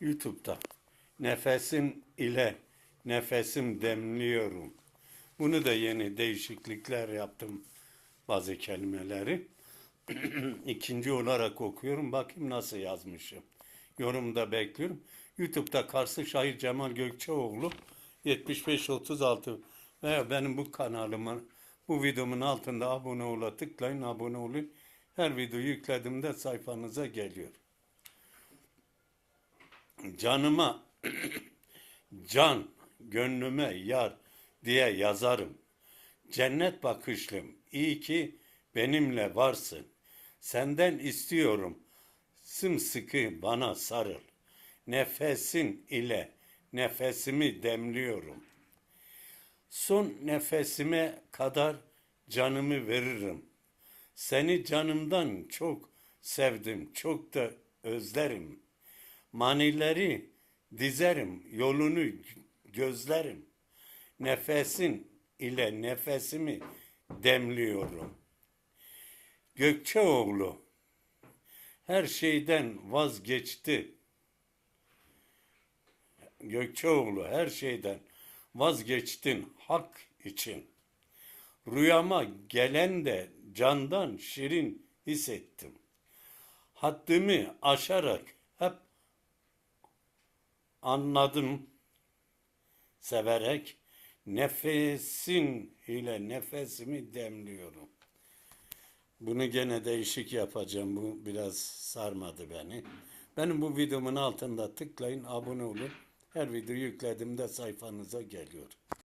YouTube'da. Nefesim ile nefesim demliyorum. Bunu da yeni değişiklikler yaptım bazı kelimeleri. İkinci olarak okuyorum. Bakayım nasıl yazmışım. Yorumda bekliyorum. YouTube'da Karslı şair Cemal Gökçeoğlu 7536 veya benim bu kanalıma bu videomun altında abone ola tıklayın abone olun. Her videoyu yüklediğimde sayfanıza geliyor. Canıma can, gönlüme yar diye yazarım. Cennet bakışlım, iyi ki benimle varsın. Senden istiyorum, sımsıkı bana sarıl. Nefesin ile nefesimi demliyorum. Son nefesime kadar canımı veririm. Seni canımdan çok sevdim, çok da özlerim. Manileri dizerim, yolunu gözlerim. Nefesin ile nefesimi demliyorum. Gökçeoğlu her şeyden vazgeçti. Gökçeoğlu her şeyden vazgeçtin hak için. Rüyama gelen de candan şirin hissettim. Haddimi aşarak hep anladım severek nefesin ile nefesimi demliyorum. Bunu gene değişik yapacağım. Bu biraz sarmadı beni. Benim bu videomun altında tıklayın, abone olun. Her video yüklediğimde sayfanıza geliyor.